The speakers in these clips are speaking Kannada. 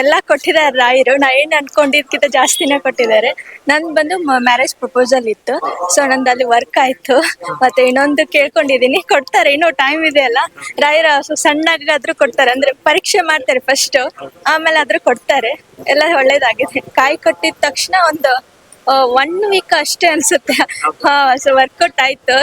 ಎಲ್ಲ ಕೊಟ್ಟಿದ್ದಾರೆ ರಾಯರು ನಾ ಏನ್ ಅನ್ಕೊಂಡಿದ್ಕಿಂತ ಜಾಸ್ತಿನೇ ಕೊಟ್ಟಿದ್ದಾರೆ. ನನ್ ಬಂದು ಮ್ಯಾರೇಜ್ ಪ್ರಪೋಸಲ್ ಇತ್ತು. ಸೊ ನಂದು ಅಲ್ಲಿ ವರ್ಕ್ ಆಯ್ತು. ಮತ್ತೆ ಇನ್ನೊಂದು ಕೇಳ್ಕೊಂಡಿದೀನಿ. ಕೊಡ್ತಾರೆ. ಇನ್ನೂ ಟೈಮ್ ಇದೆ ಅಲ್ಲ. ರಾಯರ ಸೊ ಸಣ್ಣಗಾದ್ರೂ ಕೊಡ್ತಾರೆ. ಅಂದ್ರೆ ಪರೀಕ್ಷೆ ಮಾಡ್ತಾರೆ ಫಸ್ಟ್ ಆಮೇಲೆ ಆದ್ರೂ ಕೊಡ್ತಾರೆ. ಎಲ್ಲ ಒಳ್ಳೇದಾಗಿದೆ. ಕಾಯಿ ಕೊಟ್ಟಿದ ತಕ್ಷಣ ಒಂದು ಒನ್ ವೀಕ್ ಅಷ್ಟೇ ಅನ್ಸುತ್ತೆ. ಹಾ ಸೊ ವರ್ಕೌಟ್ ಆಯ್ತು.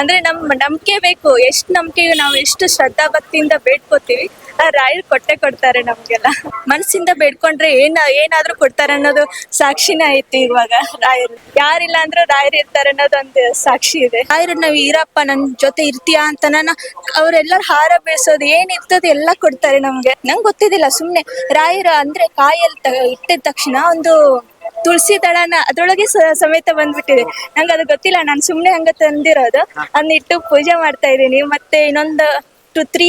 ಅಂದ್ರೆ ನಮ್ ನಂಬಿಕೆ ಬೇಕು, ಎಷ್ಟು ನಂಬಿಕೆ ನಾವು ಎಷ್ಟು ಶ್ರದ್ಧಾ ಭಕ್ತಿಯಿಂದ ಬೇಡ್ಕೋತೀವಿ, ಆ ರಾಯರ್ ಕೊಟ್ಟೆ ಕೊಡ್ತಾರೆ ನಮ್ಗೆಲ್ಲ. ಮನಸ್ಸಿಂದ ಬೇಡ್ಕೊಂಡ್ರೆ ಏನ, ಏನಾದ್ರೂ ಕೊಡ್ತಾರೆ ಅನ್ನೋದು ಸಾಕ್ಷಿನೇ ಐತಿ ಇವಾಗ ರಾಯರು. ಯಾರಿಲ್ಲ ಅಂದ್ರೆ ರಾಯರು ಇರ್ತಾರೆ ಅನ್ನೋದು ಒಂದು ಸಾಕ್ಷಿ ಇದೆ. ರಾಯರು, ನಾವ್ ಇರಪ್ಪ ನನ್ ಜೊತೆ ಇರ್ತೀಯಾ ಅಂತ ನಾನು ಅವ್ರೆಲ್ಲರ ಹಾರ ಬೀಳ್ಸೋದು ಏನ್ ಇರ್ತದೆ ಎಲ್ಲ ಕೊಡ್ತಾರೆ ನಮ್ಗೆ. ನಂಗೆ ಗೊತ್ತಿದ್ದಿಲ್ಲ ಸುಮ್ನೆ ರಾಯರ ಅಂದ್ರೆ ಕಾಯಲ್ಲಿ ಇಟ್ಟಿದ ತಕ್ಷಣ ಒಂದು ತುಳಸಿ ದಳನ ಅದ್ರೊಳಗೆ ಸಮೇತ ಬಂದ್ಬಿಟ್ಟಿದೆ. ನಂಗೆ ಅದು ಗೊತ್ತಿಲ್ಲ, ನಾನು ಸುಮ್ನೆ ಹಂಗ ತಂದಿರೋದು. ಅದನ್ನ ಇಟ್ಟು ಪೂಜೆ ಮಾಡ್ತಾ ಇದ್ದೀನಿ. ಮತ್ತೆ ಇನ್ನೊಂದು ಟು ತ್ರೀ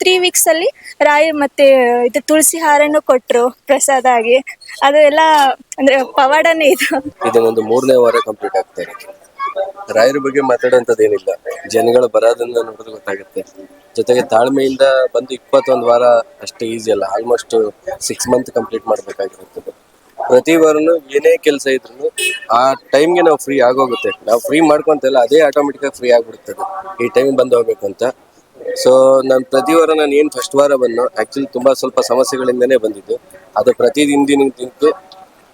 ತ್ರೀ ವೀಕ್ಸ್ ಅಲ್ಲಿ ರಾಯ ಮತ್ತೆ ಇದು ತುಳಸಿ ಹಾರನು ಕೊಟ್ರು ಪ್ರಸಾದ ಆಗಿ ಅದು ಎಲ್ಲ ಅಂದ್ರೆ ಪವಾಡನೇ ಇದು. ಇದನ್ನೊಂದು ಮೂರನೇ ವಾರ ಕಂಪ್ಲೀಟ್ ಆಗ್ತಾ ಇದೆ. ರಾಯರ ಬಗ್ಗೆ ಮಾತಾಡೋಂಥದ್ದು ಏನಿಲ್ಲ ಜನಗಳು ಬರೋದನ್ನ ನೋಡೋದು ಗೊತ್ತಾಗುತ್ತೆ. ಜೊತೆಗೆ ತಾಳ್ಮೆಯಿಂದ ಬಂದು ಇಪ್ಪತ್ತೊಂದು ವಾರ ಅಷ್ಟೇ ಈಸಿ ಅಲ್ಲ. ಆಲ್ಮೋಸ್ಟ್ ಸಿಕ್ಸ್ ಮಂತ್ ಕಂಪ್ಲೀಟ್ ಮಾಡ್ಬೇಕಾಗಿರುತ್ತದೆ ಪ್ರತಿ ವಾರನು ಏನೇ ಕೆಲಸ ಇದ್ರು ಆ ಟೈಮ್ಗೆ ನಾವು ಫ್ರೀ ಆಗೋಗುತ್ತೆ. ನಾವು ಫ್ರೀ ಮಾಡ್ಕೊಂತಲ್ಲ ಅದೇ ಆಟೋಮೆಟಿಕ್ ಆಗಿ ಫ್ರೀ ಆಗ್ಬಿಡ್ತದೆ ಈ ಟೈಮ್ ಬಂದು ಹೋಗ್ಬೇಕು ಅಂತ. ಸೊ ನಾನು ಪ್ರತಿ ವಾರ ನಾನು ಏನು ಫಸ್ಟ್ ವಾರ ಬಂದು ಆ್ಯಕ್ಚುಲಿ ತುಂಬ ಸ್ವಲ್ಪ ಸಮಸ್ಯೆಗಳಿಂದನೇ ಬಂದಿದ್ದು. ಅದು ಪ್ರತಿ ದಿನ ದಿನ ದಿನಕ್ಕೂ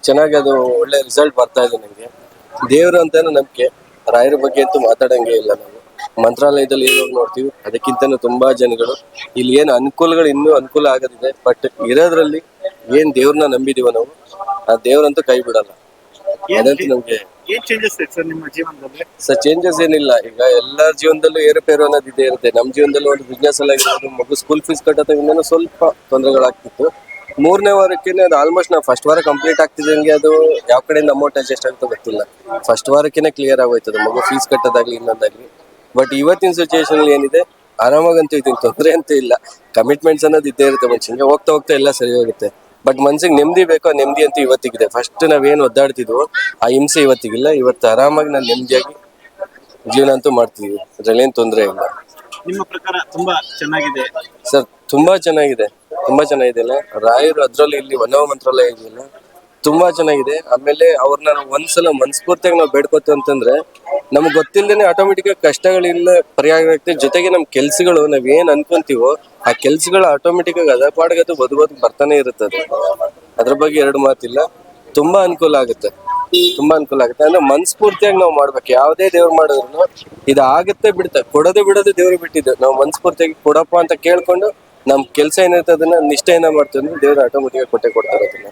ಚೆನ್ನಾಗಿ ಅದು ಒಳ್ಳೆ ರಿಸಲ್ಟ್ ಬರ್ತಾ ಇದೆ ನನಗೆ ದೇವರು ಅಂತಾನು ನಂಬಿಕೆ ರಾಯರ ಬಗ್ಗೆ ಅಂತೂ ಮಾತಾಡಂಗೆ ಇಲ್ಲ ನಾವು. ಮಂತ್ರಾಲಯದಲ್ಲಿ ಏನು ನೋಡ್ತೀವಿ, ಅದಕ್ಕಿಂತನೂ ತುಂಬಾ ಜನಗಳು. ಇಲ್ಲಿ ಏನು ಅನುಕೂಲಗಳು ಇನ್ನೂ ಅನುಕೂಲ ಆಗೋದಿದೆ ಬಟ್ ಇರೋದ್ರಲ್ಲಿ ಏನ್ ದೇವ್ರನ್ನ ನಂಬಿದೀವ ನಾವು ಆ ದೇವ್ರಂತೂ ಕೈ ಬಿಡಲ್ಲ. ಅದಂತೂ ನಮ್ಗೆ ಏನ್ ಚೇಂಜಸ್ ಇದೆ ಸರ್ ನಿಮ್ಮ ಜೀವನದಲ್ಲಿ? ಸರ್ ಚೇಂಜಸ್ ಏನಿಲ್ಲ. ಈಗ ಎಲ್ಲಾರ ಜೀವನದಲ್ಲೂ ಏರುಪೇರು ಅನ್ನೋದು ಇದ್ದೇ ಇರುತ್ತೆ. ನಮ್ಮ ಜೀವನದಲ್ಲೂ ಒಂದು ಬಿಸ್ನೆಸ್ ಎಲ್ಲ ಆಗಿರ್ಬೋದು ಮಗು ಸ್ಕೂಲ್ ಫೀಸ್ ಕಟ್ಟೋದ್ರಿಂದ ಸ್ವಲ್ಪ ತೊಂದರೆಗಳಾಗ್ತಿತ್ತು. ಮೂರನೇ ವಾರಕ್ಕೆ ಅದು ಆಲ್ಮೋಸ್ಟ್ ನಾವು ಫಸ್ಟ್ ವಾರ ಕಂಪ್ಲೀಟ್ ಆಗ್ತಿದ್ದಂಗೆ ಅದು ಯಾವ ಕಡೆಯಿಂದ ಅಮೌಂಟ್ ಅಡ್ಜಸ್ಟ್ ಆಗುತ್ತೋ ಗೊತ್ತಿಲ್ಲ. ಫಸ್ಟ್ ವಾರಕ್ಕೆ ಕ್ಲಿಯರ್ ಆಗೋಯ್ತದೆ ಮಗು ಫೀಸ್ ಕಟ್ಟೋದಾಗ್ಲಿ ಇನ್ನೊಂದಾಗ್ಲಿ. ಬಟ್ ಇವತ್ತಿನ ಸಿಚುವೇಶನ್ ಏನಿದೆ ಆರಾಮಾಗಂತೂ ಇದೀನಿ. ತೊಂದರೆ ಅಂತೂ ಇಲ್ಲ. ಕಮಿಟ್ಮೆಂಟ್ಸ್ ಅನ್ನೋದು ಇದ್ದೇ ಇರುತ್ತೆ. ಮನುಷ್ಯನಿಗೆ ಹೋಗ್ತಾ ಹೋಗ್ತಾ ಎಲ್ಲ ಸರಿ ಹೋಗುತ್ತೆ. ಬಟ್ ಮನ್ಸಿಗೆ ನೆಮ್ಮದಿ ಬೇಕೋ ನೆಮ್ಮದಿ ಅಂತೂ ಇವತ್ತಿಗಿದೆ. ಫಸ್ಟ್ ನಾವೇನು ಒದ್ದಾಡ್ತಿದ್ವು ಆ ಹಿಂಸೆ ಇವತ್ತಿಗಿಲ್ಲ. ಇವತ್ತು ಆರಾಮಾಗಿ ನಾನು ನೆಮ್ಮದಿಯಾಗಿ ಜೀವನ ಅಂತೂ ಮಾಡ್ತಿದೀವಿ. ಅದ್ರಲ್ಲಿ ಏನು ತೊಂದರೆ ಇಲ್ಲ. ನಿಮ್ಮ ಪ್ರಕಾರ ತುಂಬಾ ಚೆನ್ನಾಗಿದೆ. ಸರ್ ತುಂಬಾ ಚೆನ್ನಾಗಿದೆ. ತುಂಬಾ ಚೆನ್ನಾಗಿದೆ ಅಲ್ಲ? ರಾಯರು ಅದ್ರಲ್ಲಿ ಇಲ್ಲಿ ವನವ ಮಂತ್ರಾಲಯ ಇದೆಯಲ್ಲ? ತುಂಬಾ ಚೆನ್ನಾಗಿದೆ. ಆಮೇಲೆ ಅವ್ರನ್ನ ನಾವು ಒಂದ್ಸಲ ಮನಸ್ಫೂರ್ತಿಯಾಗಿ ನಾವು ಬೇಡ್ಕೋತೀವಿ ಅಂತಂದ್ರೆ, ನಮ್ಗೆ ಗೊತ್ತಿಲ್ಲದೇನೆ ಆಟೋಮೆಟಿಕ್ ಆಗಿ ಕಷ್ಟಗಳಿಲ್ಲ, ಪರಿಹಾರ ಆಗ್ತದೆ. ಜೊತೆಗೆ ನಮ್ ಕೆಲ್ಸಗಳು ನಾವ್ ಏನ್ ಅನ್ಕೊಂತೀವೋ, ಆ ಕೆಲ್ಸಗಳು ಆಟೋಮೆಟಿಕ್ ಆಗಿ ಅದಪಾಡ್ಗದು ಬದು ಬರ್ತಾನೆ ಇರುತ್ತದೆ. ಅದ್ರ ಬಗ್ಗೆ ಎರಡು ಮಾತಿಲ್ಲ. ತುಂಬಾ ಅನುಕೂಲ ಆಗುತ್ತೆ. ತುಂಬಾ ಅನುಕೂಲ ಆಗುತ್ತೆ. ಅಂದ್ರೆ ಮನ್ಸ್ಫೂರ್ತಿಯಾಗಿ ನಾವು ಮಾಡ್ಬೇಕು. ಯಾವುದೇ ದೇವ್ರು ಮಾಡಿದ್ರು ಇದು ಆಗುತ್ತೆ ಬಿಡುತ್ತೆ ಕೊಡೋದು ಬಿಡೋದು ದೇವ್ರು ಬಿಟ್ಟಿದ್ದು. ನಾವು ಮನ್ಸ್ಫೂರ್ತಿಯಾಗಿ ಕೊಡಪ್ಪ ಅಂತ ಕೇಳ್ಕೊಂಡು ನಮ್ ಕೆಲ್ಸ ಏನೈತೆ ಅದನ್ನ ನಿಷ್ಠೆಯಿಂದ ಮಾಡ್ತೀವಿ ಅಂದ್ರೆ ದೇವ್ರು ಆಟೋಮೆಟಿಕ್ ಕೊಟ್ಟೆ ಕೊಡ್ತಾರೆ ಅದನ್ನ.